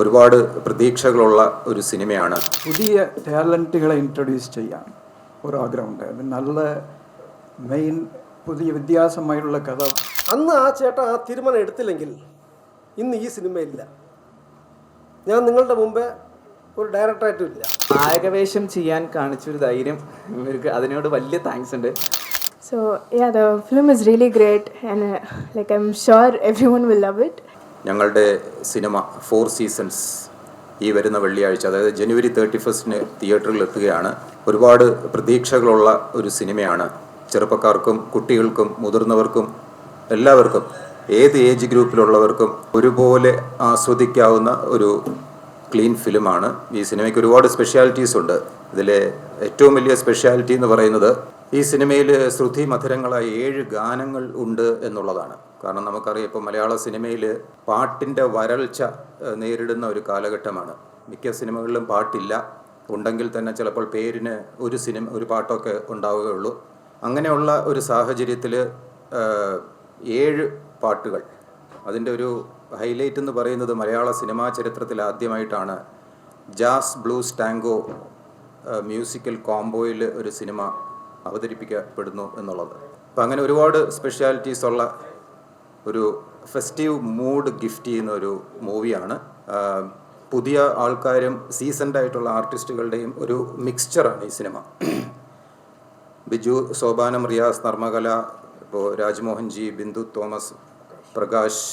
ഒരുപാട് പ്രതീക്ഷകളുള്ള ഒരു സിനിമയാണ്. പുതിയ ടാലന്റുകളെ ഇൻട്രൊഡ്യൂസ് ചെയ്യാൻ ഒരു ആഗ്രഹമുണ്ട് അത് നല്ല മെയിൻ പുതിയ വ്യത്യാസമായുള്ള കഥ. അന്ന് ആ ചേട്ടൻ ആ തീരുമാനം എടുത്തില്ലെങ്കിൽ ഇന്ന് ഈ സിനിമയില്ല ഞാൻ നിങ്ങളുടെ മുമ്പേ ഒരു ഡയറക്ടറായിട്ടും ഇല്ല. നായകവേഷം ചെയ്യാൻ കാണിച്ചൊരു ധൈര്യം ഇവർക്ക് അതിനോട് വലിയ താങ്ക്സ് ഉണ്ട്. So yeah the film is really great and like I'm sure everyone will love it. ഞങ്ങളുടെ സിനിമ ഫോർ സീസൺസ് ഈ വരുന്ന വെള്ളിയാഴ്ച അതായത് ജനുവരി തേർട്ടി ഫസ്റ്റിന് തിയേറ്ററിൽ എത്തുകയാണ് ഒരുപാട് പ്രതീക്ഷകളുള്ള ഒരു സിനിമയാണ്. ചെറുപ്പക്കാർക്കും കുട്ടികൾക്കും മുതിർന്നവർക്കും എല്ലാവർക്കും ഏത് ഏജ് ഗ്രൂപ്പിലുള്ളവർക്കും ഒരുപോലെ ആസ്വദിക്കാവുന്ന ഒരു ക്ലീൻ ഫിലിമാണ്. ഈ സിനിമയ്ക്ക് ഒരുപാട് സ്പെഷ്യാലിറ്റീസ് ഉണ്ട്. ഇതിലെ ഏറ്റവും വലിയ സ്പെഷ്യാലിറ്റി എന്ന് പറയുന്നത് ഈ സിനിമയിൽ ശ്രുതി മധുരങ്ങളായ ഏഴ് ഗാനങ്ങൾ ഉണ്ട് എന്നുള്ളതാണ്. കാരണം നമുക്കറിയാം ഇപ്പോൾ മലയാള സിനിമയിൽ പാട്ടിന്റെ വരൾച്ച നേരിടുന്ന ഒരു കാലഘട്ടമാണ്. മിക്ക സിനിമകളിലും പാട്ടില്ല. ഉണ്ടെങ്കിൽ തന്നെ ചിലപ്പോൾ പേരിന് ഒരു സിനിമ ഒരു പാട്ടൊക്കെ ഉണ്ടാവുകയുള്ളൂ. അങ്ങനെയുള്ള ഒരു സാഹചര്യത്തിൽ ഏഴ് പാട്ടുകൾ. അതിന്റെ ഒരു ഹൈലൈറ്റ് എന്ന് പറയുന്നത് മലയാള സിനിമാ ചരിത്രത്തിൽ ആദ്യമായിട്ടാണ് ജാസ് ബ്ലൂസ് ടാങ്കോ മ്യൂസിക്കൽ കോംബോയിൽ ഒരു സിനിമ അവതരിപ്പിക്കപ്പെടുന്നു എന്നുള്ളത്. അപ്പം അങ്ങനെ ഒരുപാട് സ്പെഷ്യാലിറ്റീസ് ഉള്ള ഒരു ഫെസ്റ്റീവ് മൂഡ് ഗിഫ്റ്റ് ചെയ്യുന്ന ഒരു മൂവിയാണ് പുതിയ ആൾക്കാരും സീസൺഡ് ആയിട്ടുള്ള ആർട്ടിസ്റ്റുകളുടെയും ഒരു മിക്സ്ചറാണ് ഈ സിനിമ ബിജു സോപാനം റിയാസ് നർമ്മകല ഇപ്പോൾ രാജ്മോഹൻ ജി ബിന്ദു തോമസ് പ്രകാശ്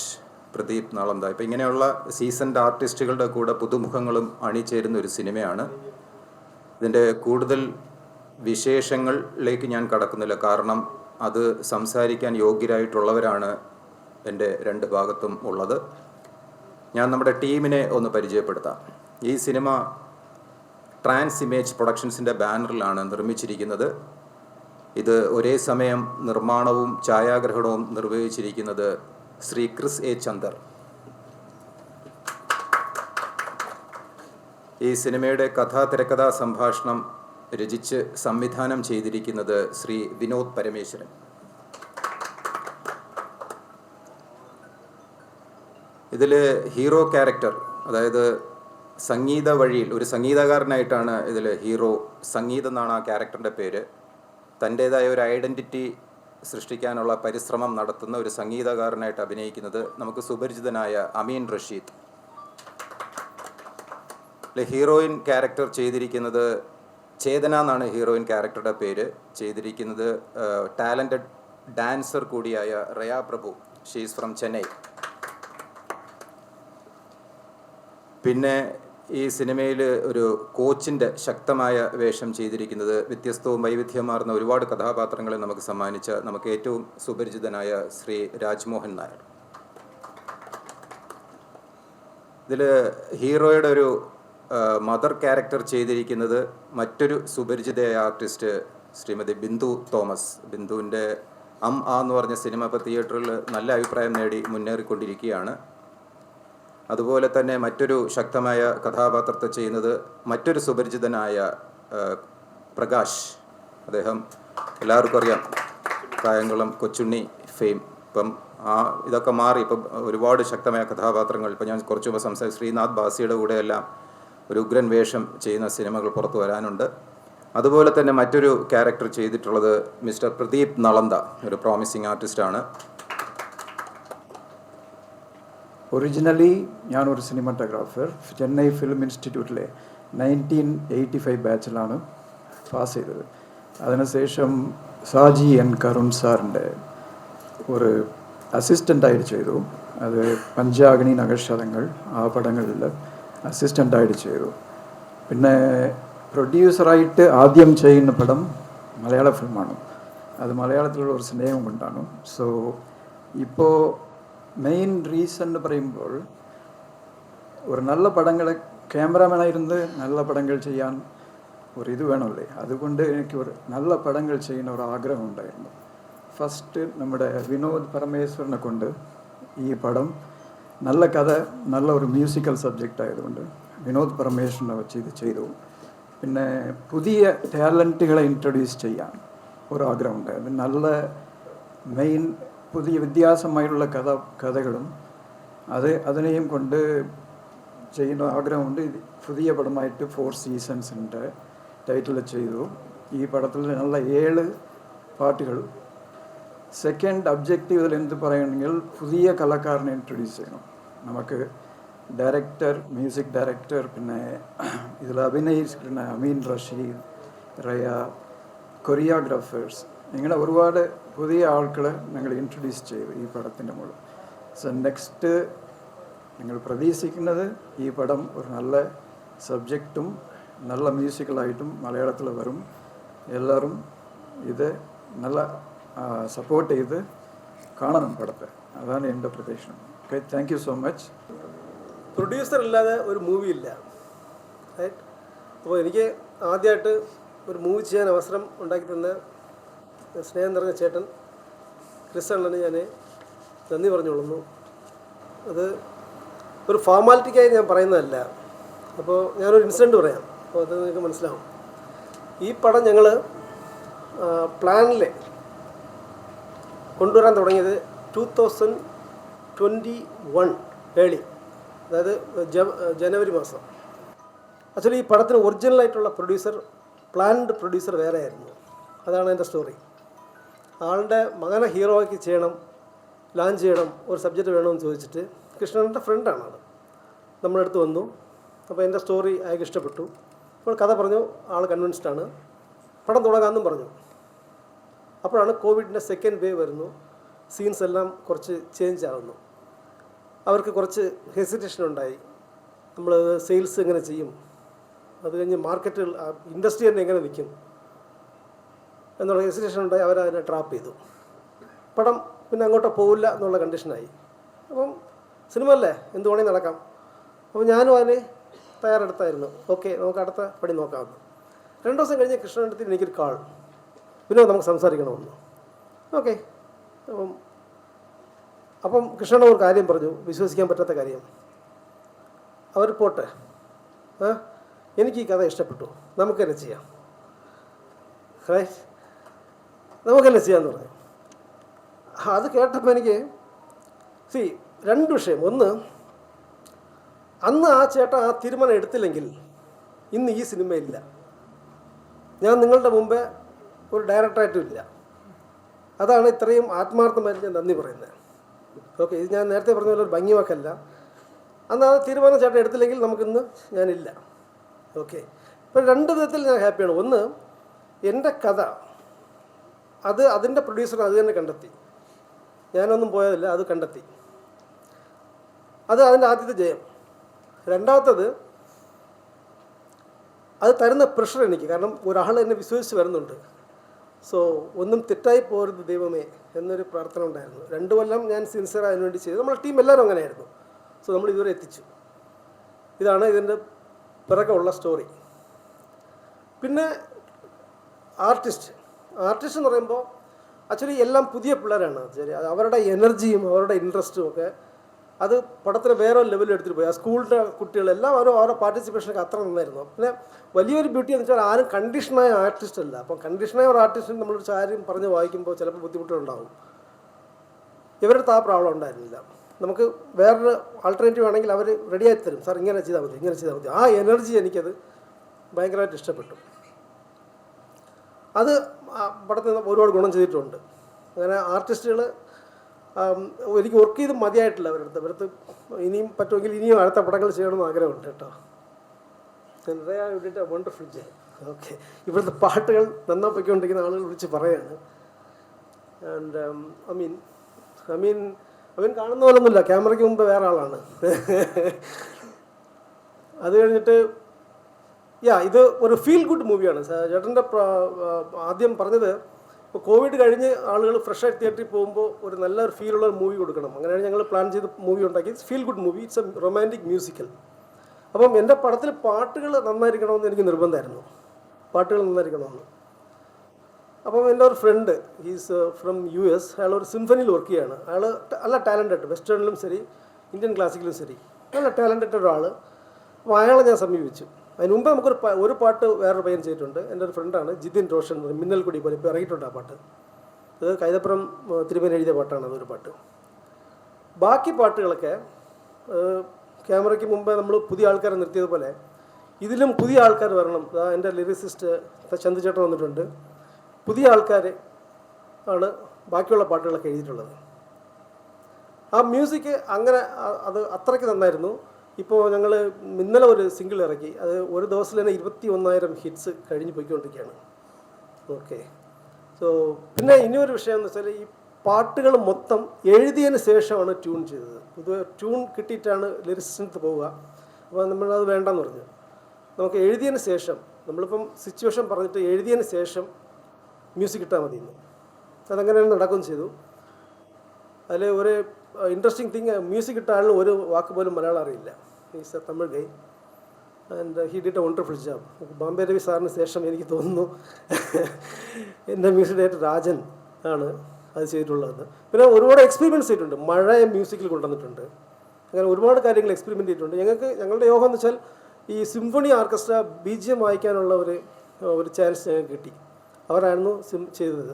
പ്രദീപ് നാളന്ത. ഇപ്പം ഇങ്ങനെയുള്ള സീസൺഡ് ആർട്ടിസ്റ്റുകളുടെ കൂടെ പുതുമുഖങ്ങളും അണിചേരുന്ന ഒരു സിനിമയാണ് ഇതിന്റെ കൂടുതൽ വിശേഷങ്ങളിലേക്ക് ഞാൻ കടക്കുന്നില്ല. കാരണം അത് സംസാരിക്കാൻ യോഗ്യരായിട്ടുള്ളവരാണ് എന്റെ രണ്ട് ഭാഗത്തും ഉള്ളത്. ഞാൻ നമ്മുടെ ടീമിനെ ഒന്ന് പരിചയപ്പെടുത്താം. ഈ സിനിമ ട്രാൻസ് ഇമേജ് പ്രൊഡക്ഷൻസിന്റെ ബാനറിലാണ് നിർമ്മിച്ചിരിക്കുന്നത്. ഇത് ഒരേ സമയം നിർമ്മാണവും ഛായാഗ്രഹണവും നിർവഹിച്ചിരിക്കുന്നത് ശ്രീ ക്രിസ് എ ചന്ദർ. ഈ സിനിമയുടെ കഥാ തിരക്കഥാ സംഭാഷണം രചിച്ച് സംവിധാനം ചെയ്തിരിക്കുന്നത് ശ്രീ വിനോദ് പരമേശ്വരൻ. ഇതിൽ ഹീറോ ക്യാരക്ടർ അതായത് സംഗീത വഴിയിൽ ഒരു സംഗീതകാരനായിട്ടാണ് ഇതിൽ ഹീറോ സംഗീതം എന്നാണ് ആ ക്യാരക്ടറിന്റെ പേര്. തന്റേതായ ഒരു ഐഡന്റിറ്റി സൃഷ്ടിക്കാനുള്ള പരിശ്രമം നടത്തുന്ന ഒരു സംഗീതകാരനായിട്ട് അഭിനയിക്കുന്നത് നമുക്ക് സുപരിചിതനായ അമീൻ റഷീദ്. ഹീറോയിൻ ക്യാരക്ടർ ചെയ്തിരിക്കുന്നത് ചേതന എന്നാണ് ഹീറോയിൻ ക്യാരക്ടറുടെ പേര് ചെയ്തിരിക്കുന്നത് ടാലന്റഡ് ഡാൻസർ കൂടിയായ റയ പ്രഭു. ഷീസ് ഫ്രം ചെന്നൈ പിന്നെ ഈ സിനിമയിൽ ഒരു കോച്ചിന്റെ ശക്തമായ വേഷം ചെയ്തിരിക്കുന്നത് വ്യത്യസ്തവും വൈവിധ്യമാർന്ന ഒരുപാട് കഥാപാത്രങ്ങളെ നമുക്ക് സമ്മാനിച്ച നമുക്ക് ഏറ്റവും സുപരിചിതനായ ശ്രീ രാജ്മോഹൻ നായർ. ഇതിൽ ഹീറോയുടെ ഒരു മദർ ക്യാരക്ടർ ചെയ്തിരിക്കുന്നത് മറ്റൊരു സുപരിചിതയായ ആർട്ടിസ്റ്റ് ശ്രീമതി ബിന്ദു തോമസ്. ബിന്ദുവിന്റെ അം ആ എന്ന് പറഞ്ഞ സിനിമ ഇപ്പോൾ തിയേറ്ററിൽ നല്ല അഭിപ്രായം നേടി മുന്നേറിക്കൊണ്ടിരിക്കുകയാണ്. അതുപോലെ തന്നെ മറ്റൊരു ശക്തമായ കഥാപാത്രത്തെ ചെയ്യുന്നത് മറ്റൊരു സുപരിചിതനായ പ്രകാശ്. അദ്ദേഹം എല്ലാവർക്കും അറിയാം കായംകുളം കൊച്ചുണ്ണി ഫെയിം. ഇപ്പം ആ ഇതൊക്കെ മാറി. ഇപ്പം ഒരുപാട് ശക്തമായ കഥാപാത്രങ്ങൾ. ഇപ്പം ഞാൻ കുറച്ച് മുമ്പ് ശ്രീനാഥ് ബാസിയുടെ കൂടെ എല്ലാം ഒരു ഉഗ്രൻ വേഷം ചെയ്യുന്ന സിനിമകൾ പുറത്തു വരാനുണ്ട്. അതുപോലെ തന്നെ മറ്റൊരു ക്യാരക്ടർ ചെയ്തിട്ടുള്ളത് മിസ്റ്റർ പ്രദീപ് നളന്ത ഒരു പ്രോമിസിങ് ആർട്ടിസ്റ്റാണ് ഒറിജിനലി ഞാനൊരു സിനിമാറ്റോഗ്രാഫർ ചെന്നൈ ഫിലിം ഇൻസ്റ്റിറ്റ്യൂട്ടിലെ നയന്റീൻ എയ്റ്റി ഫൈവ് ബാച്ചിലാണ് പാസ് ചെയ്തത്. അതിനുശേഷം സാജി എൻ കരുൺ സാറിന്റെ ഒരു അസിസ്റ്റന്റായിട്ട് ചെയ്തു. അത് പഞ്ചാഗ്നി നഗശതങ്ങൾ ആ പടങ്ങളിൽ അസിസ്റ്റന്റായിട്ട് ചെയ്തു പിന്നെ പ്രൊഡ്യൂസറായിട്ട് ആദ്യം ചെയ്യുന്ന പടം മലയാള ഫിലിമാണ്. അത് മലയാളത്തിലുള്ള ഒരു സ്നേഹം കൊണ്ടാണ്. സോ ഇപ്പോൾ മെയിൻ റീസൺ എന്ന് പറയുമ്പോൾ ഒരു നല്ല പടങ്ങളെ ക്യാമറാമാനായിരുന്ന് നല്ല പടങ്ങൾ ചെയ്യാൻ ഒരു ഇത് വേണമല്ലേ? അതുകൊണ്ട് എനിക്ക് ഒരു നല്ല പടങ്ങൾ ചെയ്യുന്ന ഒരു ആഗ്രഹം ഉണ്ടായിരുന്നു. ഫസ്റ്റ് നമ്മുടെ വിനോദ് പരമേശ്വരനെ കൊണ്ട് ഈ പടം നല്ല കഥ നല്ല ഒരു മ്യൂസിക്കൽ സബ്ജക്റ്റ് ആയതുകൊണ്ട് വിനോദ് പരമേശ്വരനെ വെച്ച് ഇത് ചെയ്തു. പിന്നെ പുതിയ ടാലന്റുകളെ ഇൻട്രൊഡ്യൂസ് ചെയ്യാൻ ഒരു ആഗ്രഹമുണ്ട് അത് നല്ല മെയിൻ പുതിയ വ്യത്യാസമായിട്ടുള്ള കഥ കഥകളും അത് അതിനെയും കൊണ്ട് ചെയ്യുന്ന ആഗ്രഹമുണ്ട്. പുതിയ പടമായിട്ട് ഫോർ സീസൺസിന്റെ ടൈറ്റിൽ ചെയ്തു. ഈ പടത്തിൽ നല്ല ഏഴ് പാട്ടുകൾ സെക്കൻഡ് ഒബ്ജക്റ്റീവ് ഇതിൽ എന്ത് പറയുകയാണെങ്കിൽ പുതിയ കലാകാരനെ ഇൻട്രൊഡ്യൂസ് ചെയ്യണം. നമുക്ക് ഡയറക്ടർ മ്യൂസിക് ഡയറക്ടർ പിന്നെ ഇതിൽ അഭിനയിച്ചിട്ടുണ്ട് അമീൻ റഷീദ് റയ കൊറിയോഗ്രാഫേഴ്സ് ഇങ്ങനെ ഒരുപാട് പുതിയ ആൾക്കളെ ഞങ്ങൾ ഇൻട്രൊഡ്യൂസ് ചെയ്തു ഈ പടത്തിന്റെ മുകളിൽ. സോ നെക്സ്റ്റ് നിങ്ങൾ പ്രതീക്ഷിക്കുന്നത് ഈ പടം ഒരു നല്ല സബ്ജക്റ്റും നല്ല മ്യൂസിക്കലായിട്ടും മലയാളത്തിൽ വരും. എല്ലാവരും ഇത് നല്ല സപ്പോർട്ട് ചെയ്ത് കാണണം പടത്തെ. അതാണ് എന്റെ പ്രതീക്ഷണം okay thank you so much producer അല്ലാതെ ഒരു മൂവി ഇല്ല. റൈറ്റ് അപ്പോൾ എനിക്ക് ആദ്യമായിട്ട് ഒരു മൂവി ചെയ്യാൻ അവസരം ഉണ്ടാക്കി തന്ന സ്നേഹം നിറഞ്ഞ ചേട്ടൻ ക്രിസ് അണ്ണന് ഞാൻ നന്ദി പറഞ്ഞുകൊള്ളുന്നു. അത് ഒരു ഫോർമാലിറ്റിക്കായി ഞാൻ പറയുന്നതല്ല. അപ്പോൾ ഞാനൊരു ഇൻസിഡന്റ് പറയാം. അപ്പോൾ അത് നിങ്ങൾക്ക് മനസ്സിലാവും. ഈ പടം ഞങ്ങൾ പ്ലാനിൽ കൊണ്ടുവരാൻ തുടങ്ങിയത് two thousand twenty one early അതായത് ജനുവരി മാസം. ആക്ച്വലി ഈ പടത്തിന് ഒറിജിനലായിട്ടുള്ള പ്രൊഡ്യൂസർ പ്ലാൻഡ് പ്രൊഡ്യൂസർ വേറെയായിരുന്നു. അതാണ് എന്റെ സ്റ്റോറി ആളുടെ മകനെ ഹീറോ ആക്കി ചെയ്യണം ലോഞ്ച് ചെയ്യണം ഒരു സബ്ജക്റ്റ് വേണമെന്ന് ചോദിച്ചിട്ട് കൃഷ്ണന്റെ ഫ്രണ്ടാണ് ആൾ നമ്മുടെ അടുത്ത് വന്നു. അപ്പോൾ എന്റെ സ്റ്റോറി അയാൾക്ക് ഇഷ്ടപ്പെട്ടു. അപ്പോൾ കഥ പറഞ്ഞു ആൾ കൺവിൻസ്ഡ് ആണ്. പടം തുടങ്ങാമെന്നും പറഞ്ഞു. അപ്പോഴാണ് കോവിഡിന്റെ സെക്കൻഡ് വേവ് വരുന്നു. സീൻസ് എല്ലാം കുറച്ച് ചേഞ്ച് ആവുന്നു. അവർക്ക് കുറച്ച് ഹെസിറ്റേഷൻ ഉണ്ടായി. നമ്മൾ സെയിൽസ് എങ്ങനെ ചെയ്യും? അത് കഴിഞ്ഞ് മാർക്കറ്റുകൾ ഇൻഡസ്ട്രി തന്നെ എങ്ങനെ നിൽക്കും? എന്നുള്ള ഹെസിറ്റേഷൻ ഉണ്ടായി അവരതിനെ ട്രാപ്പ് ചെയ്തു. പടം പിന്നെ അങ്ങോട്ട് പോവില്ല എന്നുള്ള കണ്ടീഷനായി അപ്പം സിനിമ അല്ലേ? എന്ത് വേണമെങ്കിൽ നടക്കാം. അപ്പോൾ ഞാനും അതിന് തയ്യാറെടുത്തായിരുന്നു. ഓക്കെ നമുക്ക് അടുത്ത പടി നോക്കാമെന്ന് രണ്ട് ദിവസം കഴിഞ്ഞ് കൃഷ്ണന്റെ എനിക്കൊരു കാൾ പിന്നെ നമുക്ക് സംസാരിക്കണമെന്ന്. ഓക്കെ. അപ്പം അപ്പം കൃഷ്ണൻ ഒരു കാര്യം പറഞ്ഞു വിശ്വസിക്കാൻ പറ്റാത്ത കാര്യം. അവർ പോട്ടെ. ആ? എനിക്ക് ഈ കഥ ഇഷ്ടപ്പെട്ടു. നമുക്ക് തന്നെ ചെയ്യാം. റൈറ്റ് നമുക്ക് തന്നെ ചെയ്യാമെന്ന് പറഞ്ഞു. അത് കേട്ടപ്പോൾ എനിക്ക് സി രണ്ട് വിഷയം. ഒന്ന് അന്ന് ആ ചേട്ടൻ ആ തീരുമാനം എടുത്തില്ലെങ്കിൽ ഇന്ന് ഈ സിനിമയില്ല. ഞാൻ നിങ്ങളുടെ മുമ്പേ ഒരു ഡയറക്ടറായിട്ടും ഇല്ല. അതാണ് ഇത്രയും ആത്മാർത്ഥമായിട്ട് ഞാൻ നന്ദി പറയുന്നത്. ഓക്കെ ഇത് ഞാൻ നേരത്തെ പറഞ്ഞ പോലെ ഒരു ഭംഗി വാക്കല്ല അന്ന് ആ തീരുമാനം ചേട്ടൻ എടുത്തില്ലെങ്കിൽ നമുക്കിന്ന് ഞാനില്ല. ഓക്കെ ഇപ്പം രണ്ട് വിധത്തിൽ ഞാൻ ഹാപ്പിയാണ്. ഒന്ന് എന്റെ കഥ അത് അതിന്റെ പ്രൊഡ്യൂസർ അത് തന്നെ കണ്ടെത്തി. ഞാനൊന്നും പോയതല്ല അത് കണ്ടെത്തി. അത് അതിന്റെ ആദ്യത്തെ ജയം. രണ്ടാമത്തത് അത് തരുന്ന പ്രഷർ എനിക്ക്. കാരണം ഒരാൾ എന്നെ വിശ്വസിച്ച് വരുന്നുണ്ട്. സോ ഒന്നും തെറ്റായി പോരുത് ദൈവമേ എന്നൊരു പ്രാർത്ഥന ഉണ്ടായിരുന്നു. രണ്ടു കൊല്ലം ഞാൻ സിൻസിയർ അതിന് വേണ്ടി ചെയ്തു. നമ്മുടെ ടീം എല്ലാവരും അങ്ങനെയായിരുന്നു. സോ നമ്മൾ ഇതുവരെ എത്തിച്ചു. ഇതാണ് ഇതിന്റെ പിറകെ ഉള്ള സ്റ്റോറി പിന്നെ ആർട്ടിസ്റ്റ് ആർട്ടിസ്റ്റ് എന്ന് പറയുമ്പോൾ ആക്ച്വലി എല്ലാം പുതിയ പിള്ളേരാണ്. ശരി. അവരുടെ എനർജിയും അവരുടെ ഇൻട്രസ്റ്റും ഒക്കെ അത് പടത്തിന് വേറെ ലെവലിൽ എടുത്തിട്ട് പോയി. ആ സ്കൂളിന്റെ കുട്ടികളെല്ലാം അവരും അവരുടെ പാർട്ടിസിപ്പേഷനൊക്കെ അത്ര നന്നായിരുന്നു. പിന്നെ വലിയൊരു ബ്യൂട്ടി എന്ന് വെച്ചാൽ ആരും കണ്ടീഷനായ ആർട്ടിസ്റ്റ് അല്ല. അപ്പം കണ്ടീഷനായ ഒരു ആർട്ടിസ്റ്റിന് നമ്മളൊരു കാര്യം പറഞ്ഞ് വായിക്കുമ്പോൾ ചിലപ്പോൾ ബുദ്ധിമുട്ടുണ്ടാവും ഇവരുടെ ആ പ്രോബ്ലം ഉണ്ടായിരുന്നില്ല. നമുക്ക് വേറൊരു ആൾട്ടർനേറ്റീവ് ആണെങ്കിൽ അവർ റെഡിയായി തരും. സാർ ഇങ്ങനെ ചെയ്താൽ മതി ഇങ്ങനെ ചെയ്താൽ മതി. ആ എനർജി എനിക്കത് ഭയങ്കരമായിട്ട് ഇഷ്ടപ്പെട്ടു. അത് പടത്തിൽ നിന്ന് ഒരുപാട് ഗുണം ചെയ്തിട്ടുണ്ട്. അങ്ങനെ ആർട്ടിസ്റ്റുകൾ എനിക്ക് വർക്ക് ചെയ്ത് മതിയായിട്ടില്ല അവരുടെ അവരടുത്ത് ഇനിയും പറ്റുമെങ്കിൽ ഇനിയും അടുത്ത പടങ്ങൾ ചെയ്യണമെന്ന് ആഗ്രഹമുണ്ട് കേട്ടോ. ഇവിടെ വണ്ടർഫുൾ ഫ്രിഡ്ജ് ഓക്കെ ഇവിടുത്തെ പാട്ടുകൾ നന്നാ പൊയ്ക്കൊണ്ടിരിക്കുന്ന ആളുകൾ വിളിച്ച് പറയാണ്. And I mean I mean അവൻ കാണുന്ന പോലൊന്നുമില്ല. ക്യാമറയ്ക്ക് മുമ്പ് വേറെ ആളാണ്. അത് കഴിഞ്ഞിട്ട് യാ ഇത് ഒരു ഫീൽ ഗുഡ് മൂവിയാണ് ചേട്ടന്റെ ആദ്യം പറഞ്ഞത് ഇപ്പോൾ കോവിഡ് കഴിഞ്ഞ് ആളുകൾ ഫ്രഷ് ആയിട്ട് തിയേറ്ററിൽ പോകുമ്പോൾ ഒരു നല്ലൊരു ഫീലുള്ള മൂവി കൊടുക്കണം. അങ്ങനെയാണ് ഞങ്ങൾ പ്ലാൻ ചെയ്ത് മൂവി ഉണ്ടാക്കി it's feel good movie it's a romantic musical അപ്പം എന്റെ പടത്തിൽ പാട്ടുകൾ നന്നായിരിക്കണമെന്ന് എനിക്ക് നിർബന്ധമായിരുന്നു. പാട്ടുകൾ നന്നായിരിക്കണമെന്ന്. അപ്പം എന്റെ ഒരു friend he's from U S അയാൾ ഒരു സിംഫണിയിൽ വർക്ക് ചെയ്യുകയാണ്. അയാൾ നല്ല ടാലന്റഡ് വെസ്റ്റേണിലും ശരി ഇന്ത്യൻ ക്ലാസിക്കലും ശരി. നല്ല ടാലന്റഡ് ഒരാൾ അപ്പോൾ അയാളെ ഞാൻ സമീപിച്ചു. അതിന് മുമ്പ് നമുക്കൊരു ഒരു പാട്ട് വേറൊരു പയ്യൻ ചെയ്തിട്ടുണ്ട്. എന്റെ ഒരു ഫ്രണ്ടാണ് ജിതിൻ റോഷൻ മിന്നൽ കുടി പോലെ ഇപ്പോൾ ഇറങ്ങിയിട്ടുണ്ട് ആ പാട്ട്. അത് കൈതപ്പുറം തിരുമേനി എഴുതിയ പാട്ടാണ് അതൊരു പാട്ട്. ബാക്കി പാട്ടുകളൊക്കെ ക്യാമറയ്ക്ക് മുമ്പേ നമ്മൾ പുതിയ ആൾക്കാരെ നിർത്തിയതുപോലെ ഇതിലും പുതിയ ആൾക്കാർ വരണം. എന്റെ ലിറിസിസ്റ്റ് ചന്ദ്രചേട്ടൻ വന്നിട്ടുണ്ട്. പുതിയ ആൾക്കാർ ആണ് ബാക്കിയുള്ള പാട്ടുകളൊക്കെ എഴുതിയിട്ടുള്ളത്. ആ മ്യൂസിക് അങ്ങനെ അത് അത്രയ്ക്ക് നന്നായിരുന്നു. ഇപ്പോൾ ഞങ്ങൾ ഇന്നലെ ഒരു സിംഗിൾ ഇറക്കി. അത് ഒരു ദിവസം തന്നെ ഇരുപത്തി ഒന്നായിരം ഹിറ്റ്സ് കഴിഞ്ഞ് പോയിക്കൊണ്ടിരിക്കുകയാണ്. ഓക്കെ സോ പിന്നെ ഇനിയൊരു വിഷയം എന്ന് വെച്ചാൽ ഈ പാട്ടുകൾ മൊത്തം എഴുതിയതിന് ശേഷമാണ് ട്യൂൺ ചെയ്തത്. പൊതുവെ ട്യൂൺ കിട്ടിയിട്ടാണ് ലിറിക്സിനത്ത് പോവുക. അപ്പോൾ നമ്മളത് വേണ്ടെന്ന് പറഞ്ഞു. നമുക്ക് എഴുതിയതിന് ശേഷം നമ്മളിപ്പം സിറ്റുവേഷൻ പറഞ്ഞിട്ട് എഴുതിയതിന് ശേഷം മ്യൂസിക് ഇട്ടാൽ മതി എന്ന് അതങ്ങനെ നടക്കുകയും ചെയ്തു. അതിൽ ഒരു ഇൻട്രസ്റ്റിംഗ് തിങ് മ്യൂസിക് ഇട്ട ഒരു വാക്ക് പോലും മലയാളം അറിയില്ല. Is a Tamil guy and he did a wonderful job Bombay Ravi സാറിന് ശേഷം എനിക്ക് തോന്നുന്നു എന്റെ മ്യൂസിക് ഡയറക്ടർ രാജൻ ആണ് അത് ചെയ്തിട്ടുള്ളത്. പിന്നെ ഒരുപാട് എക്സ്പെരിമെന്റ്സ് ചെയ്തിട്ടുണ്ട്. മഴ മ്യൂസിക്കിൽ കൊണ്ടുവന്നിട്ടുണ്ട്. അങ്ങനെ ഒരുപാട് കാര്യങ്ങൾ എക്സ്പെരിമെന്റ് ചെയ്തിട്ടുണ്ട്. ഞങ്ങൾക്ക് ഞങ്ങളുടെ യോഗം എന്ന് വെച്ചാൽ ഈ symphony orchestra B G M വായിക്കാനുള്ള ഒരു ഒരു ചാൻസ് ഞങ്ങൾക്ക് കിട്ടി. അവരായിരുന്നു സിം ചെയ്തത്.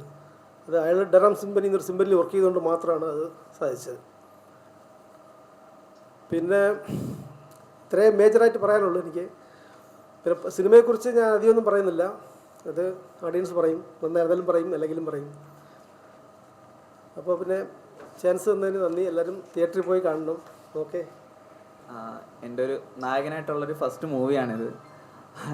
അത് അയാൾ ഡെറാം സിംബനി എന്നൊരു സിംബനിൽ വർക്ക് ചെയ്തുകൊണ്ട് മാത്രമാണ് അത് സാധിച്ചത്. പിന്നെ ഇത്രയും മേജറായിട്ട് പറയാനുള്ളൂ എനിക്ക്. പിന്നെ സിനിമയെക്കുറിച്ച് ഞാൻ അധികമൊന്നും പറയുന്നില്ല. അത് ഓഡിയൻസ് പറയും നന്നായിരുന്നാലും പറയും അല്ലെങ്കിലും പറയും. അപ്പോൾ പിന്നെ ചാൻസ് തന്നതിന് നന്ദി. എല്ലാവരും തിയേറ്ററിൽ പോയി കാണണം. ഓക്കെ എന്റെ ഒരു നായകനായിട്ടുള്ളൊരു ഫസ്റ്റ് മൂവിയാണിത്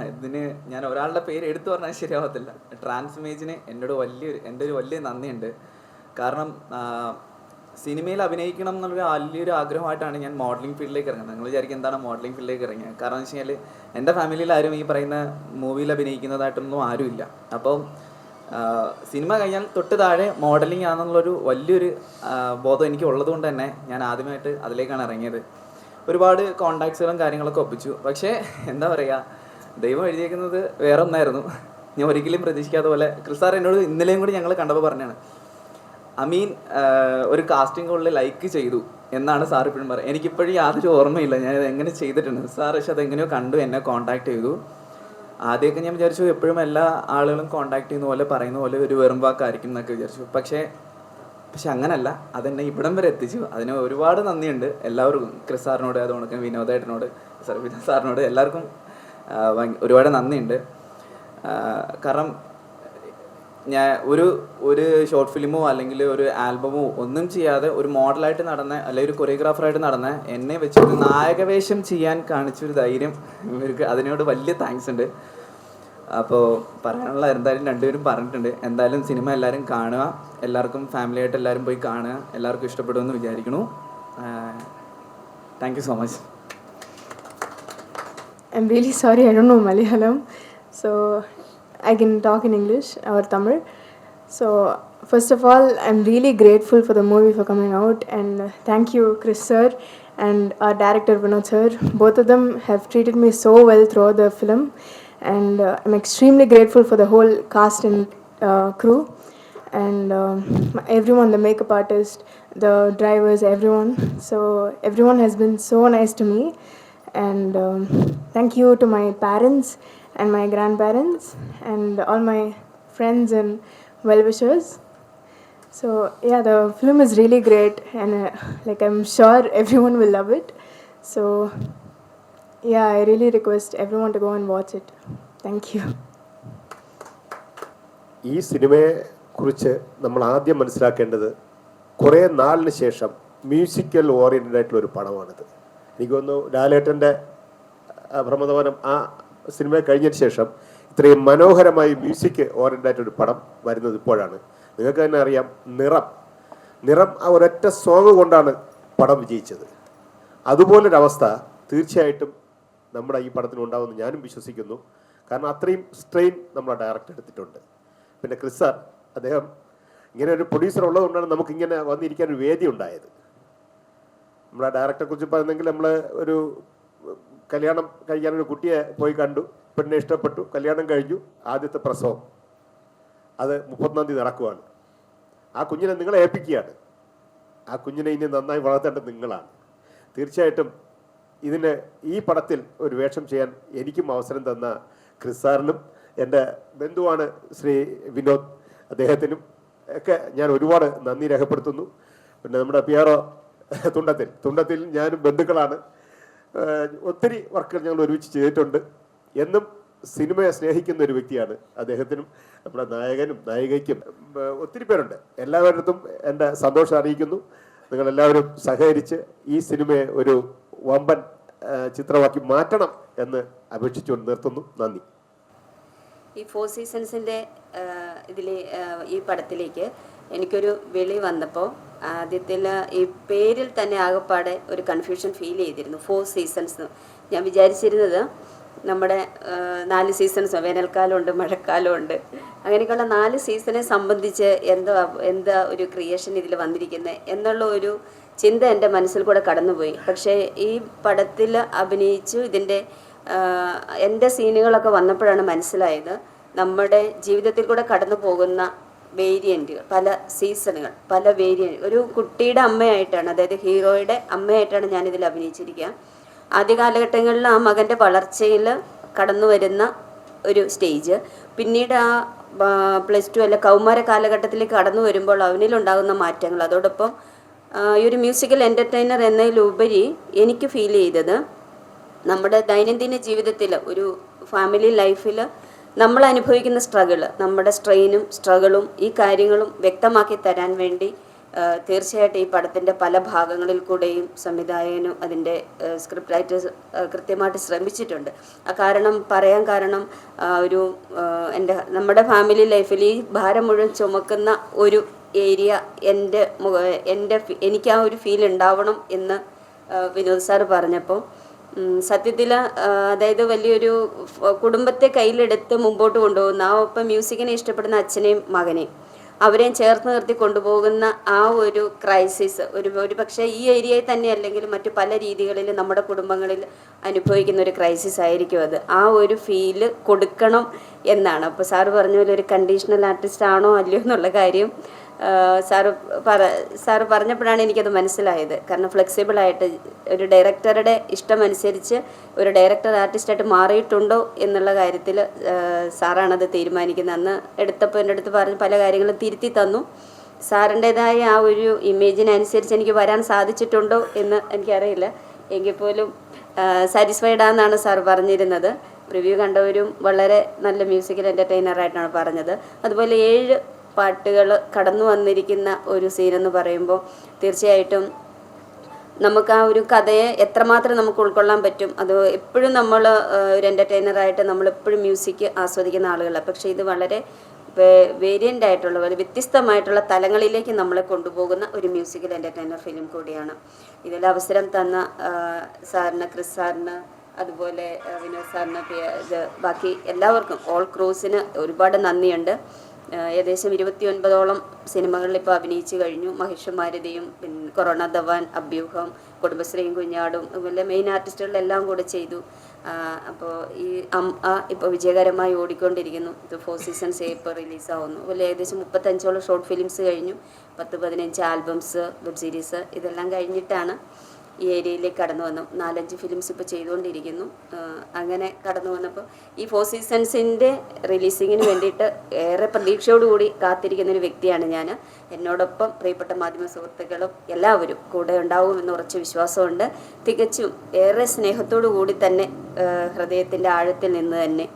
ഇതിന് ഞാൻ ഒരാളുടെ പേര് എടുത്തു പറഞ്ഞാൽ ശരിയാവത്തില്ല. ട്രാൻസ്മേജിന് എന്നോട് വലിയൊരു എന്റെ ഒരു വലിയ നന്ദിയുണ്ട്. കാരണം സിനിമയിൽ അഭിനയിക്കണം എന്നുള്ള വലിയൊരു ആഗ്രഹമായിട്ടാണ് ഞാൻ മോഡലിംഗ് ഫീൽഡിലേക്ക് ഇറങ്ങുന്നത്. നിങ്ങൾ വിചാരിക്കും എന്താണ് മോഡലിംഗ് ഫീൽഡിലേക്ക് ഇറങ്ങിയത് കാരണം എന്ന് വെച്ച് കഴിഞ്ഞാൽ എന്റെ ഫാമിലിയിൽ ആരും ഈ പറയുന്ന മൂവിയിൽ അഭിനയിക്കുന്നതായിട്ടൊന്നും ആരുമില്ല. അപ്പോൾ സിനിമ കഴിഞ്ഞാൽ തൊട്ട് താഴെ മോഡലിംഗ് ആണെന്നുള്ളൊരു വലിയൊരു ബോധം എനിക്ക് ഉള്ളതുകൊണ്ട് തന്നെ ഞാൻ ആദ്യമായിട്ട് അതിലേക്കാണ് ഇറങ്ങിയത്. ഒരുപാട് കോണ്ടാക്ട്സുകളും കാര്യങ്ങളൊക്കെ ഒപ്പിച്ചു. പക്ഷേ എന്താ പറയുക ദൈവം എഴുതിയേക്കുന്നത് വേറെ ഒന്നായിരുന്നു. ഞാൻ ഒരിക്കലും പ്രതീക്ഷിക്കാത്ത പോലെ. ക്രിസ്താർ എന്നോട് ഇന്നലെയും കൂടി ഞങ്ങൾ കണ്ടപ്പോൾ പറഞ്ഞാണ്. അമീൻ ഒരു കാസ്റ്റിംഗ് കോളിൽ ലൈക്ക് ചെയ്തു എന്നാണ് സാർ ഇപ്പോഴും പറയുന്നത്. എനിക്കിപ്പോഴും യാതൊരു ഓർമ്മയില്ല. ഞാൻ ഇത് എങ്ങനെ ചെയ്തിട്ടുണ്ട്. സാർ പക്ഷെ അതെങ്ങനെയോ കണ്ടു എന്നെ കോൺടാക്ട് ചെയ്തു. ആദ്യമൊക്കെ ഞാൻ വിചാരിച്ചു എപ്പോഴും എല്ലാ ആളുകളും കോൺടാക്ട് ചെയ്യുന്ന പോലെ പറയുന്ന പോലെ ഒരു വെറും വാക്കായിരിക്കും എന്നൊക്കെ വിചാരിച്ചു. പക്ഷേ പക്ഷെ അങ്ങനല്ല. അതെന്നെ ഇവിടം വരെ എത്തിച്ചു. അതിന് ഒരുപാട് നന്ദിയുണ്ട് എല്ലാവർക്കും. ക്രിസ് സാറിനോട് അതുകൊണ്ട് വിനോദേട്ടനോട് സർ വിനോദ് സാറിനോട് എല്ലാവർക്കും ഒരുപാട് നന്ദിയുണ്ട്. കാരണം ഞാൻ ഒരു ഒരു ഷോർട്ട് ഫിലിമോ അല്ലെങ്കിൽ ഒരു ആൽബമോ ഒന്നും ചെയ്യാതെ ഒരു മോഡലായിട്ട് നടന്ന അല്ലെങ്കിൽ ഒരു കൊറിയോഗ്രാഫറായിട്ട് നടന്ന എന്നെ വെച്ച് നായകവേഷം ചെയ്യാൻ കാണിച്ചൊരു ധൈര്യം ഇവർക്ക് അതിനോട് വലിയ താങ്ക്സ് ഉണ്ട്. അപ്പോൾ പറയാനുള്ള എന്തായാലും രണ്ടുപേരും പറഞ്ഞിട്ടുണ്ട്. എന്തായാലും സിനിമ എല്ലാവരും കാണുക. എല്ലാവർക്കും ഫാമിലി ആയിട്ട് എല്ലാവരും പോയി കാണുക. എല്ലാവർക്കും ഇഷ്ടപ്പെടുമെന്ന് വിചാരിക്കുന്നു. Thank you so much I'm really sorry. I don't know Malayalam, so I can talk in English or Tamil. So first of all, I'm really grateful for the movie for coming out, and thank you, Chris sir, and our director Vinod sir. Both of them have treated me so well throughout the film, and uh, I'm extremely grateful for the whole cast and uh, crew, and um, everyone the makeup artist, the drivers, everyone. So, everyone has been so nice to me. And um, thank you to my parents and my grandparents and all my friends and well wishers so yeah the film is really great and uh, like i'm sure everyone will love it so yeah i really request everyone to go and watch it thank you ഈ സിനിമയെ കുറിച്ച് നമ്മൾ ആദ്യം മനസ്സിലാക്കേണ്ടത് കുറേ നാളിന് ശേഷം musical oriented ആയിട്ടുള്ള ഒരു പടമാണിത് എനിക്ക് തോന്നുന്നു ലാലേട്ടന്റെ ഭ്രമതവനം ആ സിനിമ കഴിഞ്ഞതിന് ശേഷം ഇത്രയും മനോഹരമായി മ്യൂസിക് ഓറിയന്റായിട്ടൊരു പടം വരുന്നത് ഇപ്പോഴാണ്. നിങ്ങൾക്ക് തന്നെ അറിയാം നിറം. നിറം ആ ഒരൊറ്റ സോങ് കൊണ്ടാണ് പടം വിജയിച്ചത്. അതുപോലൊരവസ്ഥ തീർച്ചയായിട്ടും നമ്മുടെ ഈ പടത്തിന് ഉണ്ടാവുമെന്ന് ഞാനും വിശ്വസിക്കുന്നു. കാരണം അത്രയും സ്ട്രെയിൻ നമ്മൾ ഡയറക്ടർ എടുത്തിട്ടുണ്ട്. പിന്നെ ക്രിസ് സാർ അദ്ദേഹം ഇങ്ങനെ ഒരു പ്രൊഡ്യൂസർ ഉള്ളതുകൊണ്ടാണ് നമുക്കിങ്ങനെ വന്നിരിക്കാൻ ഒരു വേദി ഉണ്ടായത്. നമ്മളെ ഡയറക്ടറെ കുറിച്ച് പറയുന്നെങ്കിൽ നമ്മൾ ഒരു കല്യാണം കഴിക്കാൻ ഒരു കുട്ടിയെ പോയി കണ്ടു പെണ്ണിനെ ഇഷ്ടപ്പെട്ടു കല്യാണം കഴിഞ്ഞു ആദ്യത്തെ പ്രസവം. അത് മുപ്പത്തൊന്നാം തീയതി നടക്കുവാണ്. ആ കുഞ്ഞിനെ നിങ്ങളെ ഏൽപ്പിക്കുകയാണ്. ആ കുഞ്ഞിനെ ഇനി നന്നായി വളർത്തേണ്ടത് നിങ്ങളാണ്. തീർച്ചയായിട്ടും ഇതിന് ഈ പടത്തിൽ ഒരു വേഷം ചെയ്യാൻ എനിക്കും അവസരം തന്ന ക്രിസ്സാറിനും എന്റെ ബന്ധുവാണ് ശ്രീ വിനോദ് അദ്ദേഹത്തിനും ഒക്കെ ഞാൻ ഒരുപാട് നന്ദി രേഖപ്പെടുത്തുന്നു. പിന്നെ നമ്മുടെ പിയാറോ തുണ്ടത്തിൽ. തുണ്ടത്തിൽ ഞാനും ബന്ധുക്കളാണ്. ഒത്തിരി വർക്കുകൾ ഞങ്ങൾ ഒരുമിച്ച് ചെയ്തിട്ടുണ്ട്. എന്നും സിനിമയെ സ്നേഹിക്കുന്ന ഒരു വ്യക്തിയാണ് അദ്ദേഹത്തിനും നമ്മുടെ നായകനും നായികയ്ക്കും. ഒത്തിരി പേരുണ്ട്. എല്ലാവരുടെ എന്റെ സന്തോഷം അറിയിക്കുന്നു. നിങ്ങളെല്ലാവരും സഹകരിച്ച് ഈ സിനിമയെ ഒരു വമ്പൻ ചിത്രമാക്കി മാറ്റണം എന്ന് അപേക്ഷിച്ചുകൊണ്ട് നിർത്തുന്നു. നന്ദി. ഈ ഫോർ സീസൺസിന്റെ ഇതിലെ ഈ പടത്തിലേക്ക് എനിക്കൊരു വിളി വന്നപ്പോൾ ആദ്യത്തിൽ ഈ പേരിൽ തന്നെ ആകെപ്പാടെ ഒരു കൺഫ്യൂഷൻ ഫീൽ ചെയ്തിരുന്നു. ഫോർ സീസൺസ് ഞാൻ വിചാരിച്ചിരുന്നത് നമ്മുടെ നാല് സീസൺസ് വേനൽക്കാലമുണ്ട് മഴക്കാലമുണ്ട്. അങ്ങനെയൊക്കെയുള്ള നാല് സീസണെ സംബന്ധിച്ച് എന്തോ എന്താ ഒരു ക്രിയേഷൻ ഇതിൽ വന്നിരിക്കുന്നത് എന്നുള്ള ഒരു ചിന്ത എന്റെ മനസ്സിൽ കൂടെ കടന്നുപോയി. പക്ഷേ ഈ പടത്തിൽ അഭിനയിച്ചു ഇതിന്റെ എന്റെ സീനുകളൊക്കെ വന്നപ്പോഴാണ് മനസ്സിലായത് നമ്മുടെ ജീവിതത്തിൽ കൂടെ കടന്നു പോകുന്ന വേരിയന്റുകൾ പല സീസണുകൾ പല വേരിയന്റ് ഒരു കുട്ടിയുടെ അമ്മയായിട്ടാണ് അതായത് ഹീറോയുടെ അമ്മയായിട്ടാണ് ഞാനിതിൽ അഭിനയിച്ചിരിക്കുക. ആദ്യ കാലഘട്ടങ്ങളിൽ ആ മകന്റെ വളർച്ചയിൽ കടന്നു വരുന്ന ഒരു സ്റ്റേജ് പിന്നീട് ആ പ്ലസ് ടു അല്ല കൗമാര കാലഘട്ടത്തിലേക്ക് കടന്നു വരുമ്പോൾ അവനിലുണ്ടാകുന്ന മാറ്റങ്ങൾ. അതോടൊപ്പം ഈ ഒരു മ്യൂസിക്കൽ എന്റർടൈനർ എന്നതിലുപരി എനിക്ക് ഫീൽ ചെയ്തത് നമ്മുടെ ദൈനംദിന ജീവിതത്തിൽ ഒരു ഫാമിലി ലൈഫിൽ നമ്മൾ അനുഭവിക്കുന്ന സ്ട്രഗിൾ നമ്മുടെ സ്ട്രെയിനും സ്ട്രഗിളും ഈ കാര്യങ്ങളും വ്യക്തമാക്കി തരാൻ വേണ്ടി തീർച്ചയായിട്ടും ഈ പടത്തിന്റെ പല ഭാഗങ്ങളിൽ കൂടെയും സംവിധായകനും അതിന്റെ സ്ക്രിപ്റ്റ് റൈറ്റേഴ്സ് കൃത്യമായിട്ട് ശ്രമിച്ചിട്ടുണ്ട്. ആ കാരണം പറയാൻ കാരണം ഒരു എന്റെ നമ്മുടെ ഫാമിലി ലൈഫിൽ ഈ ഭാരം മുഴുവൻ ചുമക്കുന്ന ഒരു ഏരിയ എന്റെ എന്റെ എനിക്ക് ആ ഒരു ഫീൽ ഉണ്ടാവണം എന്ന് വിനോദ് സാർ പറഞ്ഞപ്പോൾ സത്യത്തിൽ അതായത് വലിയൊരു കുടുംബത്തെ കയ്യിലെടുത്ത് മുമ്പോട്ട് കൊണ്ടുപോകുന്ന ആ ഒപ്പം മ്യൂസിക്കിനെ ഇഷ്ടപ്പെടുന്ന അച്ഛനെയും മകനെയും അവരെയും ചേർത്ത് നിർത്തി കൊണ്ടുപോകുന്ന ആ ഒരു ക്രൈസിസ് ഒരു ഒരു പക്ഷേ ഈ ഏരിയയിൽ തന്നെ അല്ലെങ്കിൽ മറ്റു പല രീതികളിൽ നമ്മുടെ കുടുംബങ്ങളിൽ അനുഭവിക്കുന്ന ഒരു ക്രൈസിസ് ആയിരിക്കും അത്. ആ ഒരു ഫീൽ കൊടുക്കണം എന്നാണ്. അപ്പോൾ സാറ് പറഞ്ഞ പോലെ ഒരു കണ്ടീഷണൽ ആർട്ടിസ്റ്റ് ആണോ അല്ലയോ എന്നുള്ള കാര്യം സാറ് പറ സാറ് പറഞ്ഞപ്പോഴാണ് എനിക്കത് മനസ്സിലായത്. കാരണം ഫ്ലെക്സിബിളായിട്ട് ഒരു ഡയറക്ടറുടെ ഇഷ്ടമനുസരിച്ച് ഒരു ഡയറക്ടർ ആർട്ടിസ്റ്റായിട്ട് മാറിയിട്ടുണ്ടോ എന്നുള്ള കാര്യത്തിൽ സാറാണത് തീരുമാനിക്കുന്നത്. അന്ന് എടുത്തപ്പോൾ എന്റെ അടുത്ത് പറഞ്ഞ് പല കാര്യങ്ങളും തിരുത്തി തന്നു. സാറിന്റെതായ ആ ഒരു ഇമേജിനനുസരിച്ച് എനിക്ക് വരാൻ സാധിച്ചിട്ടുണ്ടോ എന്ന് എനിക്കറിയില്ല. എങ്കിൽ പോലും സാറ്റിസ്ഫൈഡ് ആണെന്നാണ് സാർ പറഞ്ഞിരുന്നത്. പ്രിവ്യൂ കണ്ടവരും വളരെ നല്ല മ്യൂസിക്കൽ എന്റർടൈനറായിട്ടാണ് പറഞ്ഞത്. അതുപോലെ ഏഴ് പാട്ടുകൾ കടന്നു വന്നിരിക്കുന്ന ഒരു സീനെന്ന് പറയുമ്പോൾ തീർച്ചയായിട്ടും നമുക്ക് ആ ഒരു കഥയെ എത്രമാത്രം നമുക്ക് ഉൾക്കൊള്ളാൻ പറ്റും. അത് എപ്പോഴും നമ്മൾ ഒരു എന്റർടൈനറായിട്ട് നമ്മൾ എപ്പോഴും മ്യൂസിക് ആസ്വദിക്കുന്ന ആളുകളാണ്. പക്ഷേ ഇത് വളരെ വേരിയന്റ് ആയിട്ടുള്ള വളരെ വ്യത്യസ്തമായിട്ടുള്ള തലങ്ങളിലേക്ക് നമ്മളെ കൊണ്ടുപോകുന്ന ഒരു മ്യൂസിക്കൽ എന്റർടൈനർ ഫിലിം കൂടിയാണ്. ഇതിൽ അവസരം തന്ന സാറിന് ക്രിസ് സാറിന് അതുപോലെ വിനോദ് സാറിന് ബാക്കി എല്ലാവർക്കും ഓൾ ക്രൂസിന് ഒരുപാട് നന്ദിയുണ്ട്. ഏകദേശം ഇരുപത്തി ഒൻപതോളം സിനിമകളിൽ ഇപ്പോൾ അഭിനയിച്ചു കഴിഞ്ഞു. മഹേഷ് മാരുതിയും പിന്നെ കൊറോണ ധവാൻ അഭ്യൂഹം കുടുംബശ്രീയും കുഞ്ഞാടും അതുപോലെ മെയിൻ ആർട്ടിസ്റ്റുകളെല്ലാം കൂടെ ചെയ്തു. അപ്പോൾ ഈ അം ആ ഇപ്പോൾ വിജയകരമായി ഓടിക്കൊണ്ടിരിക്കുന്നു. ഇത് ഫോർ സീസൺസ് ഇപ്പോൾ റിലീസാവുന്നു അതുപോലെ ഏകദേശം മുപ്പത്തഞ്ചോളം ഷോർട്ട് ഫിലിംസ് കഴിഞ്ഞു. പത്ത് പതിനഞ്ച് ആൽബംസ് വെബ് സീരീസ് ഇതെല്ലാം കഴിഞ്ഞിട്ടാണ്. ഈ ഏരിയയിലേക്ക് കടന്നു വന്നു. നാലഞ്ച് ഫിലിംസ് ഇപ്പോൾ ചെയ്തുകൊണ്ടിരിക്കുന്നു. അങ്ങനെ കടന്നു വന്നപ്പോൾ ഈ ഫോർ സീസൺസിന്റെ റിലീസിങ്ങിന് വേണ്ടിയിട്ട് ഏറെ പ്രതീക്ഷയോടുകൂടി കാത്തിരിക്കുന്ന ഒരു വ്യക്തിയാണ് ഞാൻ എന്നോടൊപ്പം പ്രിയപ്പെട്ട മാധ്യമ സുഹൃത്തുക്കളും എല്ലാവരും കൂടെ ഉണ്ടാവുമെന്ന് ഉറച്ച വിശ്വാസമുണ്ട്. തികച്ചും ഏറെ സ്നേഹത്തോടു കൂടി തന്നെ ഹൃദയത്തിന്റെ ആഴത്തിൽ നിന്ന് തന്നെ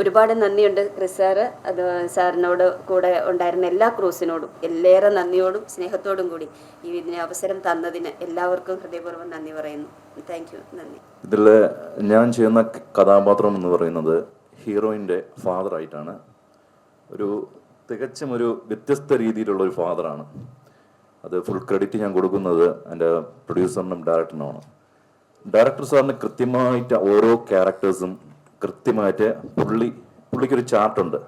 ഒരുപാട് നന്ദിയുണ്ട് ക്രിസ് സാറ്. അത് സാറിനോട് കൂടെ ഉണ്ടായിരുന്ന എല്ലാ ക്രൂസിനോടും എല്ലേറെ നന്ദിയോടും സ്നേഹത്തോടും കൂടി ഈ ഇതിന് അവസരം തന്നതിന് എല്ലാവർക്കും ഹൃദയപൂർവം നന്ദി പറയുന്നു. താങ്ക് യു നന്ദി. ഇതിൽ ഞാൻ ചെയ്യുന്ന കഥാപാത്രം എന്ന് പറയുന്നത് ഹീറോയിന്റെ ഫാദറായിട്ടാണ്. ഒരു തികച്ചും ഒരു വ്യത്യസ്ത രീതിയിലുള്ള ഒരു ഫാദറാണ്. അത് ഫുൾ ക്രെഡിറ്റ് ഞാൻ കൊടുക്കുന്നത് എന്റെ പ്രൊഡ്യൂസറിനും ഡയറക്ടറിനുമാണ്. ഡയറക്ടർ സാറിന് കൃത്യമായിട്ട് ഓരോ ക്യാരക്ടേഴ്സും കൃത്യമായിട്ട് പുള്ളി പുള്ളിക്കൊരു ചാർട്ടുണ്ട്.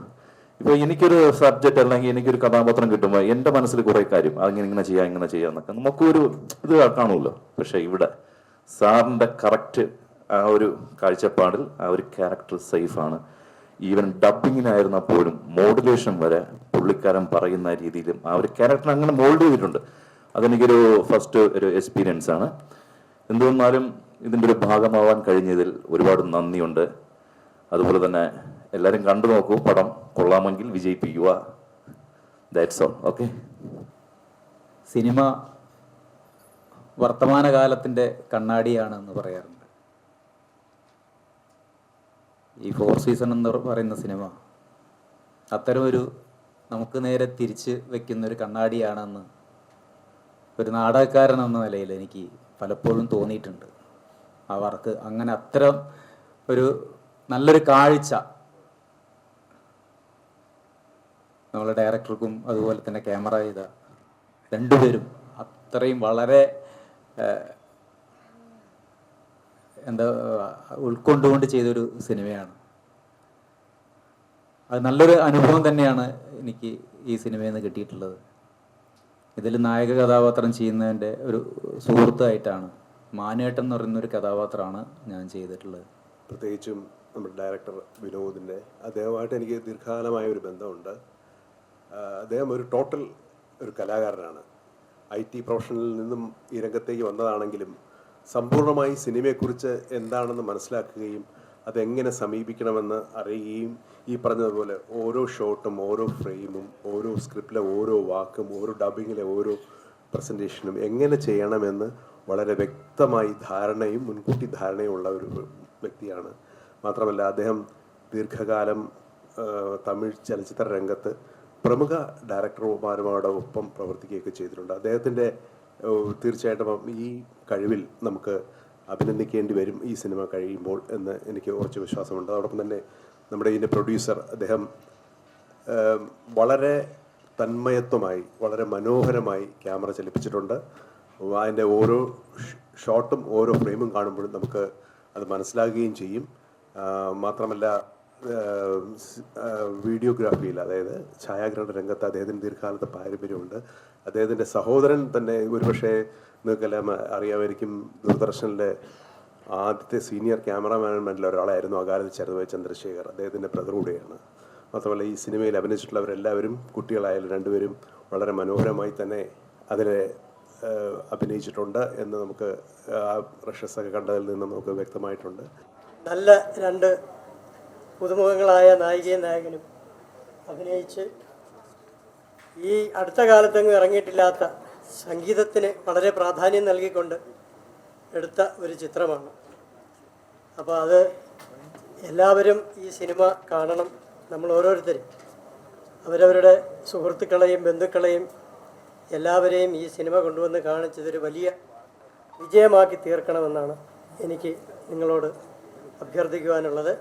ഇപ്പോൾ എനിക്കൊരു സബ്ജക്റ്റ് അല്ലെങ്കിൽ എനിക്കൊരു കഥാപാത്രം കിട്ടുമ്പോൾ എന്റെ മനസ്സിൽ കുറേ കാര്യം അതിങ്ങനെ ഇങ്ങനെ ചെയ്യാം ഇങ്ങനെ ചെയ്യാം എന്നൊക്കെ നമുക്കൊരു ഇത് കാണുമല്ലോ. പക്ഷേ ഇവിടെ സാറിന്റെ കറക്റ്റ് ആ ഒരു കാഴ്ചപ്പാടിൽ ആ ഒരു ക്യാരക്ടർ സേഫാണ്. ഈവൻ ഡബിങ്ങിനായിരുന്ന പോലും മോഡുലേഷൻ വരെ പുള്ളിക്കാരൻ പറയുന്ന രീതിയിലും ആ ഒരു ക്യാരക്ടർ അങ്ങനെ മോൾഡ് ചെയ്തിട്ടുണ്ട്. അതെനിക്കൊരു ഫസ്റ്റ് ഒരു എക്സ്പീരിയൻസ് ആണ് എന്തുവന്നാലും ഇതിന്റെ ഒരു ഭാഗമാവാൻ കഴിഞ്ഞതിൽ ഒരുപാട് നന്ദിയുണ്ട്. അതുപോലെ തന്നെ എല്ലാവരും കണ്ടു നോക്കൂ പടം കൊള്ളാമെങ്കിൽ വിജയിപ്പിക്കുക. ദാറ്റ്സ് ഓൾ ഓക്കെ സിനിമ വർത്തമാനകാലത്തിന്റെ കണ്ണാടിയാണ് എന്ന് പറയാറുണ്ട്. ഈ ഫോർ സീസൺ എന്ന് പറയുന്ന സിനിമ അത്തരമൊരു നമുക്ക് നേരെ തിരിച്ച് വെക്കുന്ന ഒരു കണ്ണാടിയാണെന്ന് ഒരു നാടകക്കാരൻ എന്ന നിലയിൽ എനിക്ക് പലപ്പോഴും തോന്നിയിട്ടുണ്ട്. ആ വർക്ക് അങ്ങനെ അത്തരം ഒരു നല്ലൊരു കാഴ്ച. നമ്മളെ ഡയറക്ടർക്കും അതുപോലെ തന്നെ ക്യാമറ ചെയ്ത രണ്ടുപേരും അത്രയും വളരെ എന്താ ഉൾക്കൊണ്ടുകൊണ്ട് ചെയ്തൊരു സിനിമയാണ്. അത് നല്ലൊരു അനുഭവം തന്നെയാണ് എനിക്ക് ഈ സിനിമയിൽ നിന്ന് കിട്ടിയിട്ടുള്ളത്. ഇതിൽ നായക കഥാപാത്രം ചെയ്യുന്നതിന്റെ ഒരു സുഹൃത്തായിട്ടാണ് മാനേട്ടൻ എന്ന് പറയുന്ന ഒരു കഥാപാത്രമാണ് ഞാൻ ചെയ്തിട്ടുള്ളത്. പ്രത്യേകിച്ചും നമ്മുടെ ഡയറക്ടർ വിനോദിന്റെ അദ്ദേഹമായിട്ട് എനിക്ക് ദീർഘകാലമായ ഒരു ബന്ധമുണ്ട്. അദ്ദേഹം ഒരു ടോട്ടൽ ഒരു കലാകാരനാണ്. ഐ ടി പ്രൊഫഷനിൽ നിന്നും ഈ രംഗത്തേക്ക് വന്നതാണെങ്കിലും സമ്പൂർണമായി സിനിമയെക്കുറിച്ച് എന്താണെന്ന് മനസ്സിലാക്കുകയും അതെങ്ങനെ സമീപിക്കണമെന്ന് അറിയുകയും ഈ പറഞ്ഞതുപോലെ ഓരോ ഷോട്ടും ഓരോ ഫ്രെയിമും ഓരോ സ്ക്രിപ്റ്റിലെ ഓരോ വാക്കും ഓരോ ഡബിങ്ങിലെ ഓരോ പ്രസന്റേഷനും എങ്ങനെ ചെയ്യണമെന്ന് വളരെ വ്യക്തമായി ധാരണയും മുൻകൂട്ടി ധാരണയും ഉള്ള ഒരു വ്യക്തിയാണ് മാത്രമല്ല അദ്ദേഹം ദീർഘകാലം തമിഴ് ചലച്ചിത്ര രംഗത്ത് പ്രമുഖ ഡയറക്ടർമാരുമാരുടെ ഒപ്പം പ്രവർത്തിക്കുകയൊക്കെ ചെയ്തിട്ടുണ്ട്. അദ്ദേഹത്തിന്റെ തീർച്ചയായിട്ടും ഈ കഴിവിൽ നമുക്ക് അഭിനന്ദിക്കേണ്ടി വരും ഈ സിനിമ കഴിയുമ്പോൾ എന്ന് എനിക്ക് ഉറച്ച വിശ്വാസമുണ്ട്. അതോടൊപ്പം തന്നെ നമ്മുടെ ഇതിന്റെ പ്രൊഡ്യൂസർ അദ്ദേഹം വളരെ തന്മയത്വമായി വളരെ മനോഹരമായി ക്യാമറ ചലിപ്പിച്ചിട്ടുണ്ട്. അതിന്റെ ഓരോ ഷോട്ടും ഓരോ ഫ്രെയിമും കാണുമ്പോഴും നമുക്ക് അത് മനസ്സിലാകുകയും ചെയ്യും. മാത്രമല്ല വീഡിയോഗ്രാഫിയിൽ അതായത് ഛായാഗ്രഹണ രംഗത്ത് അദ്ദേഹത്തിന് ദീർഘകാലത്തെ പാരമ്പര്യമുണ്ട്. അദ്ദേഹത്തിന്റെ സഹോദരൻ തന്നെ ഒരുപക്ഷെ നിങ്ങൾക്കെല്ലാം അറിയാമായിരിക്കും ദൂരദർശനിലെ ആദ്യത്തെ സീനിയർ ക്യാമറാമാൻമാരിൽ ഒരാളായിരുന്നു അകാലത്ത് ചരതുവായ ചന്ദ്രശേഖർ. അദ്ദേഹത്തിന്റെ ബ്രദർ കൂടെയാണ്. മാത്രമല്ല ഈ സിനിമയിൽ അഭിനയിച്ചിട്ടുള്ളവരെല്ലാവരും കുട്ടികളായാലും രണ്ടുപേരും വളരെ മനോഹരമായി തന്നെ അതിനെ അഭിനയിച്ചിട്ടുണ്ട് എന്ന് നമുക്ക് ആ ഒക്കെ കണ്ടതിൽ നിന്ന് നമുക്ക് വ്യക്തമായിട്ടുണ്ട്. നല്ല രണ്ട് പുതുമുഖങ്ങളായ നായികയും നായകനും അഭിനയിച്ച് ഈ അടുത്ത കാലത്തെങ്ങും ഇറങ്ങിയിട്ടില്ലാത്ത സംഗീതത്തിന് വളരെ പ്രാധാന്യം നൽകിക്കൊണ്ട് എടുത്ത ഒരു ചിത്രമാണ്. അപ്പോൾ അത് എല്ലാവരും ഈ സിനിമ കാണണം നമ്മൾ ഓരോരുത്തരും. അവരവരുടെ സുഹൃത്തുക്കളെയും ബന്ധുക്കളെയും എല്ലാവരെയും ഈ സിനിമ കൊണ്ടുവന്ന് കാണിച്ചതൊരു വലിയ വിജയമാക്കി തീർക്കണമെന്നാണ് എനിക്ക് നിങ്ങളോട് അഭ്യർത്ഥിക്കുവാനുള്ളത്.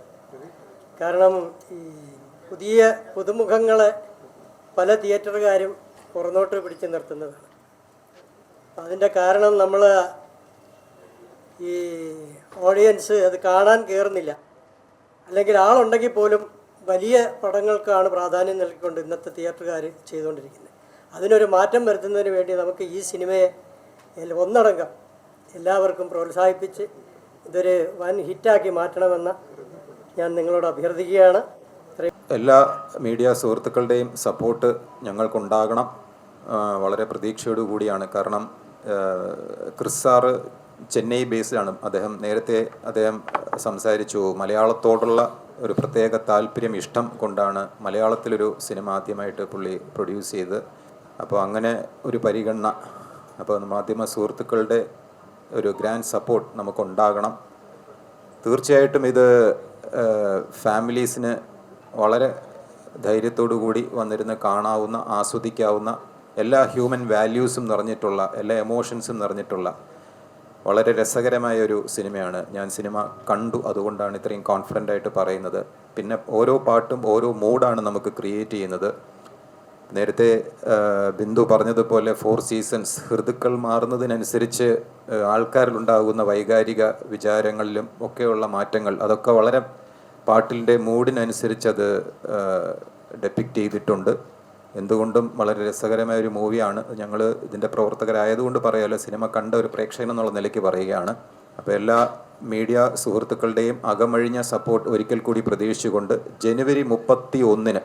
കാരണം ഈ പുതിയ പുതുമുഖങ്ങളെ പല തിയേറ്ററുകാരും പുറന്നോട്ട് പിടിച്ചു നിർത്തുന്നതാണ്. അതിന്റെ കാരണം നമ്മൾ ഈ ഓഡിയൻസ് അത് കാണാൻ കയറുന്നില്ല അല്ലെങ്കിൽ ആളുണ്ടെങ്കിൽ പോലും വലിയ പടങ്ങൾക്കാണ് പ്രാധാന്യം നൽകിക്കൊണ്ട് ഇന്നത്തെ തിയേറ്ററുകാർ ചെയ്തുകൊണ്ടിരിക്കുന്നത്. അതിനൊരു മാറ്റം വരുത്തുന്നതിന് വേണ്ടി നമുക്ക് ഈ സിനിമയെ ഒന്നടങ്കം എല്ലാവർക്കും പ്രോത്സാഹിപ്പിച്ച് ഇതൊരു വൻ ഹിറ്റാക്കി മാറ്റണമെന്ന് ഞാൻ നിങ്ങളോട് അഭ്യർത്ഥിക്കുകയാണ്. എല്ലാ മീഡിയ സുഹൃത്തുക്കളുടെയും സപ്പോർട്ട് ഞങ്ങൾക്കുണ്ടാകണം. വളരെ പ്രതീക്ഷയോടു കൂടിയാണ് കാരണം ആ, ക്രിസ് സാറ് ചെന്നൈ ബേസ്ഡാണ് അദ്ദേഹം നേരത്തെ അദ്ദേഹം സംസാരിച്ചു മലയാളത്തോടുള്ള ഒരു പ്രത്യേക താല്പര്യം ഇഷ്ടം കൊണ്ടാണ് മലയാളത്തിലൊരു സിനിമ ആദ്യമായിട്ട് പുള്ളി പ്രൊഡ്യൂസ് ചെയ്ത് അപ്പോൾ അങ്ങനെ ഒരു പരിഗണന അപ്പോൾ മാധ്യമ സുഹൃത്തുക്കളുടെ ഒരു ഗ്രാൻഡ് സപ്പോർട്ട് നമുക്കുണ്ടാകണം. തീർച്ചയായിട്ടും ഇത് ഫാമിലീസിന് വളരെ ധൈര്യത്തോടു കൂടി വന്നിരുന്ന് കാണാവുന്ന ആസ്വദിക്കാവുന്ന എല്ലാ ഹ്യൂമൻ വാല്യൂസും നിറഞ്ഞിട്ടുള്ള എല്ലാ എമോഷൻസും നിറഞ്ഞിട്ടുള്ള വളരെ രസകരമായ ഒരു സിനിമയാണ്. ഞാൻ സിനിമ കണ്ടു അതുകൊണ്ടാണ് ഇത്രയും കോൺഫിഡന്റ് ആയിട്ട് പറയുന്നത്. പിന്നെ ഓരോ പാട്ടും ഓരോ മൂഡാണ് നമുക്ക് ക്രിയേറ്റ് ചെയ്യുന്നത്. നേരത്തെ ബിന്ദു പറഞ്ഞതുപോലെ ഫോർ സീസൺസ് ഋതുക്കൾ മാറുന്നതിനനുസരിച്ച് ആൾക്കാരിലുണ്ടാകുന്ന വൈകാരിക വിചാരങ്ങളിലും ഒക്കെയുള്ള മാറ്റങ്ങൾ അതൊക്കെ വളരെ പാട്ടിന്റെ മൂഡിനനുസരിച്ച് അത് ഡെപ്പിക്റ്റ് ചെയ്തിട്ടുണ്ട്. എന്തുകൊണ്ടും വളരെ രസകരമായ ഒരു മൂവിയാണ്. ഞങ്ങൾ ഇതിന്റെ പ്രവർത്തകരായതുകൊണ്ട് പറയാലോ സിനിമ കണ്ട ഒരു പ്രേക്ഷകൻ എന്നുള്ള നിലയ്ക്ക് പറയുകയാണ്. അപ്പോൾ എല്ലാ മീഡിയ സുഹൃത്തുക്കളുടെയും അകമഴിഞ്ഞ സപ്പോർട്ട് ഒരിക്കൽ കൂടി പ്രതീക്ഷിച്ചുകൊണ്ട് ജനുവരി മുപ്പത്തി ഒന്നിന്